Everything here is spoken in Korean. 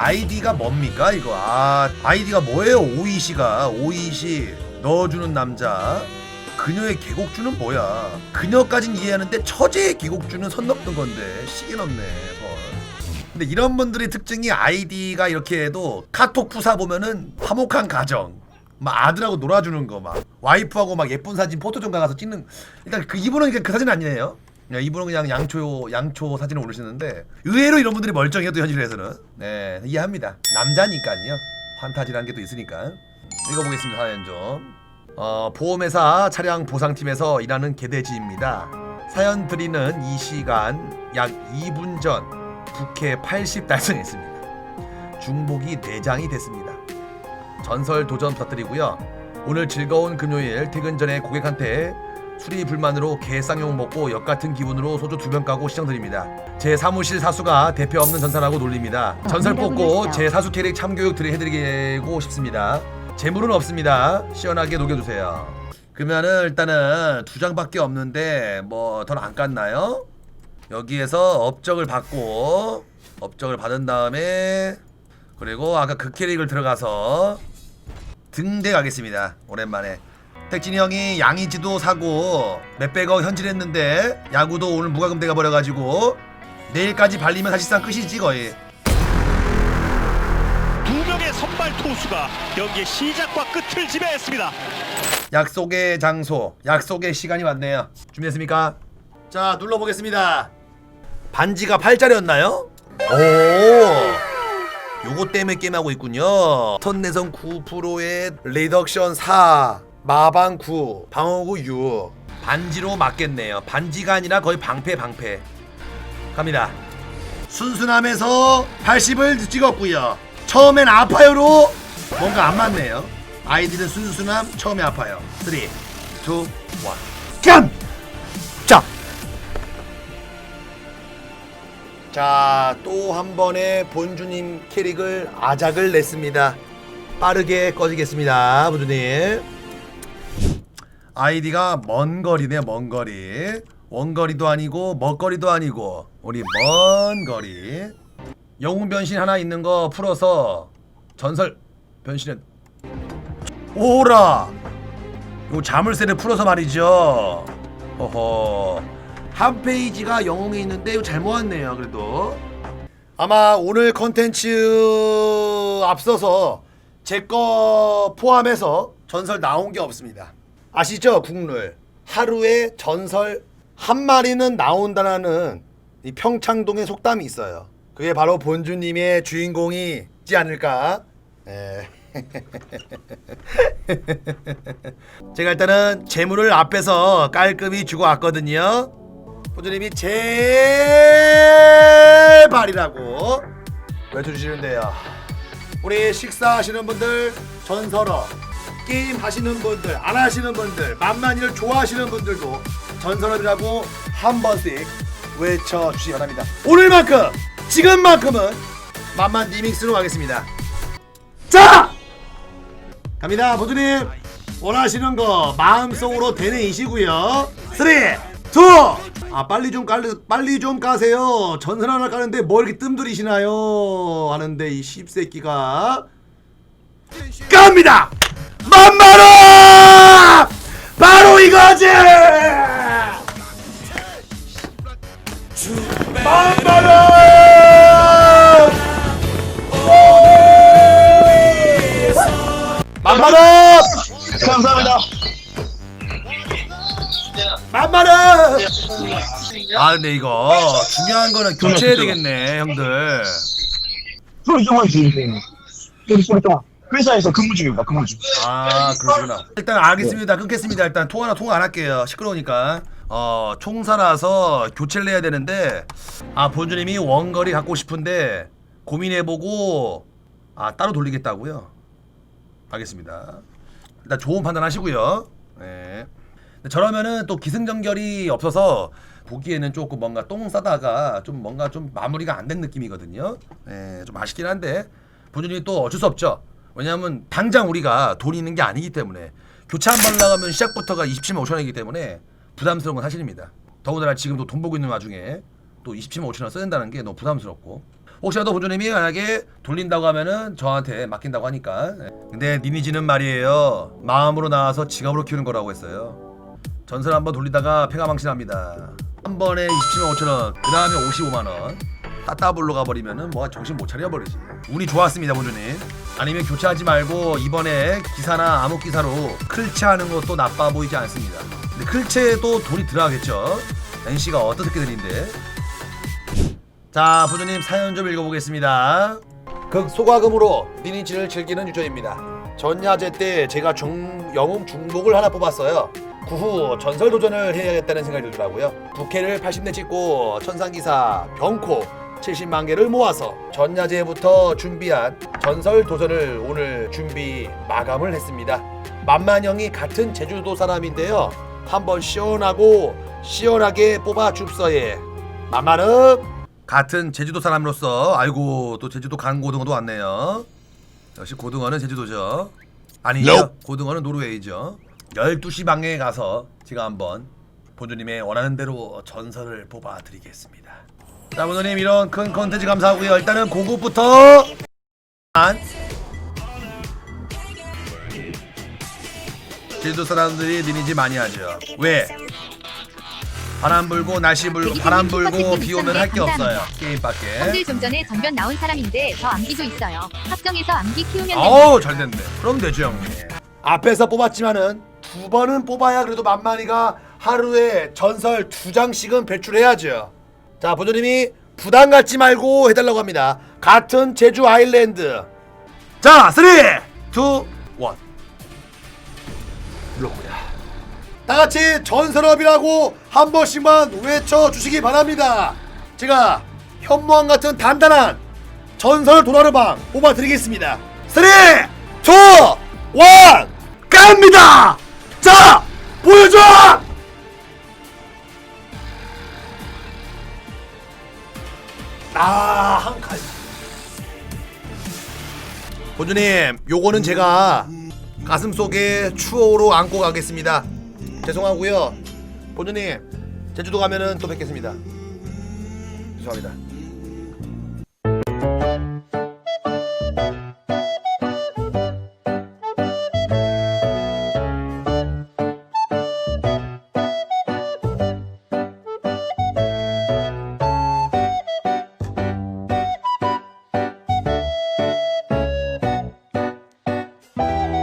아이디가 뭡니까 이거? 아 아이디가 뭐예요 오이시가? 오이시 넣어주는 남자. 그녀의 계곡주는 뭐야? 그녀까진 이해하는데 처제의 계곡주는 선 넘는 건데 넘네 선 근데 이런 분들의 특징이 아이디가 이렇게 해도 카톡 푸사 보면은 화목한 가정. 막 아들하고 놀아주는 거 막 와이프하고 막 예쁜 사진 포토존 가서 찍는. 일단 그 이분은 그 사진 아니에요 네, 이분은 그냥 양초 양초 사진을 올리시는데 의외로 이런 분들이 멀쩡해요 또 현실에서는. 네 이해합니다. 남자니까요. 환타지라는 게 또 있으니까. 읽어보겠습니다 사연 좀 어, 보험회사 차량 보상팀에서 일하는 개돼지입니다. 사연 드리는 이 시간 약 2분 전 국회 80 달성했습니다. 중복이 4장이 됐습니다. 전설 도전 부탁드리고요. 오늘 즐거운 금요일 퇴근 전에 고객한테 술이 불만으로 개쌍욕 먹고 역 같은 기분으로 소주 두 병 까고 시청 드립니다. 제 사무실 사수가 대표 없는 전사라고 놀립니다. 전설 뽑고 제 사수 캐릭 참교육 드리 해드리고 싶습니다. 재물은 없습니다. 시원하게 녹여주세요. 그러면은 일단은 두 장밖에 없는데 뭐덜안 깠나요? 여기에서 업적을 받고 업적을 받은 다음에 그리고 아까 그 캐릭을 들어가서 등대 가겠습니다. 오랜만에. 택진이 형이 양이지도 사고 몇백억 현질했는데 야구도 오늘 무과금 돼가 버려가지고 내일까지 발리면 사실상 끝이지 거의. 두 명의 선발 투수가 경기 시작과 끝을 지배했습니다. 약속의 장소, 약속의 시간이 왔네요. 준비됐습니까? 자, 눌러보겠습니다. 반지가 8짜리였나요? 오! 요거 때문에 게임하고 있군요. 턴 내성 9%의 리덕션 4, 마방 9, 방어구 6. 반지로 맞겠네요. 반지가 아니라 거의 방패 방패. 갑니다. 순순함에서 80을 찍었고요. 처음엔 아파요로 뭔가 안 맞네요. 아이들은 순순함 처음에 아파요. 3, 2, 1. 깜! 자! 자, 또 한 번의 본주님 캐릭을 아작을 냈습니다. 빠르게 꺼지겠습니다, 본주님. 아이디가 먼 거리네요, 먼 거리. 원거리도 아니고 먹거리도 아니고 우리 먼 거리. 영웅 변신 하나 있는 거 풀어서 전설 변신은 오라. 요 자물쇠를 풀어서 말이죠. 허허. 한 페이지가 영웅이 있는데 이거 잘 모았네요. 그래도 아마 오늘 컨텐츠 앞서서 제 거 포함해서 전설 나온 게 없습니다. 아시죠? 국룰 하루에 전설 한 마리는 나온다라는 이 평창동의 속담이 있어요. 그게 바로 본주님의 주인공이 있지 않을까? 예. 제가 일단은 재물을 앞에서 깔끔히 주고 왔거든요. 본주님이 제발이라고 외쳐주시는데요. 우리 식사하시는 분들 전설어 게임 하시는 분들 안 하시는 분들 만만이를 좋아하시는 분들도 전설업이라고 한 번씩 외쳐주시기 바랍니다. 오늘만큼 지금만큼은 만만 리믹스로 가겠습니다. 자! 갑니다 보주님 원하시는 거 마음속으로 되뇌이시고요 3, 2, 아 빨리 좀 깔, 빨리 좀 까세요 전선 하나 까는데 뭐 이렇게 뜸들이시나요 하는데 이 씹새끼가 깝니다 만만원 바로 이거지 만만원 만만원 감사합니다. 만만원 아 근데 이거 중요한 거는 교체해야 되겠네 형들 소리 좀만. 소리 소리 좀. 회사에서 근무 중입니다. 근무 중. 아 그러구나. 일단 알겠습니다. 끊겠습니다. 일단 통화나 통화 안 할게요. 시끄러우니까. 어 총사라서 교체를 해야 되는데 아 본주님이 원거리 갖고 싶은데 고민해보고 아 따로 돌리겠다고요? 알겠습니다. 일단 좋은 판단 하시고요. 네. 근데 저러면은 또 기승전결이 없어서 보기에는 조금 뭔가 똥 싸다가 좀 뭔가 좀 마무리가 안 된 느낌이거든요. 네, 좀 아쉽긴 한데. 본주님이 또 어쩔 수 없죠 왜냐하면 당장 우리가 돈이 있는 게 아니기 때문에 교체 한 번 나가면 시작부터가 27만 5천 원이기 때문에 부담스러운 건 사실입니다. 더군다나 지금도 돈 벌고 있는 와중에 또 27만 5천 원 써야 된다는 게 너무 부담스럽고 혹시라도 본주님이 만약에 돌린다고 하면은 저한테 맡긴다고 하니까. 네. 근데 니니지는 말이에요. 마음으로 나와서 지갑으로 키우는 거라고 했어요. 전설 한번 돌리다가 패가 망신합니다. 한 번에 27만 5천 원, 그 다음에 55만 원. 따따블로 가버리면은 뭐 정신 못 차려 버리지. 운이 좋았습니다, 본주님. 아니면 교체하지 말고 이번에 기사나 암흑 기사로 클체하는 것도 나빠 보이지 않습니다. 근데 클체도 돈이 들어가겠죠. NC가 어떤 새끼들인데. 자, 부주님 사연 좀 읽어보겠습니다. 극 소과금으로 니니지를 즐기는 유저입니다. 전야제 때 제가 중, 영웅 중복을 하나 뽑았어요. 그 후 전설 도전을 해야겠다는 생각이 들더라고요. 부캐를 80대 찍고 천상기사 병코 70만 개를 모아서 전야제부터 준비한 전설 도전을 오늘 준비 마감을 했습니다. 만만형이 같은 제주도 사람인데요. 한번 시원하고 시원하게 뽑아 줍서예. 만만은 같은 제주도 사람으로서 아이고 또 제주도 간 고등어도 왔네요. 역시 고등어는 제주도죠. 아니죠. 고등어는 노르웨이죠. 12시 방에 가서 제가 한번 본주님의 원하는 대로 전설을 뽑아 드리겠습니다. 자, 본주님 이런 큰 컨텐츠 감사하고요. 일단은 고급부터 안 제주도 사람들이 니니지 많이 하죠. 왜? 바람 불고 날씨 불고 바람 불고 비 오면 할 게 없어요. 게임밖에. 좀 전에 전변 나온 사람인데 저 암기도 있어요. 합정에서 암기 키우면. 어우 잘 됐네. 그럼 되죠 형님. 앞에서 뽑았지만은 두 번은 뽑아야 그래도 만만이가 하루에 전설 두 장씩은 배출해야죠. 자 보조님이 부담 갖지 말고 해달라고 합니다. 같은 제주 아일랜드. 자, 3, 2, 1. 눌러보자. 다 같이 전설업이라고 한 번씩만 외쳐 주시기 바랍니다. 제가 현무암 같은 단단한 전설 도라르방 뽑아 드리겠습니다. 3, 2, 1, 갑니다! 자, 보여줘! 아, 한 칸. 본주님, 요거는 제가 가슴 속에 추억으로 안고 가겠습니다. 죄송하고요. 본주님, 제주도 가면은 또 뵙겠습니다. 죄송합니다.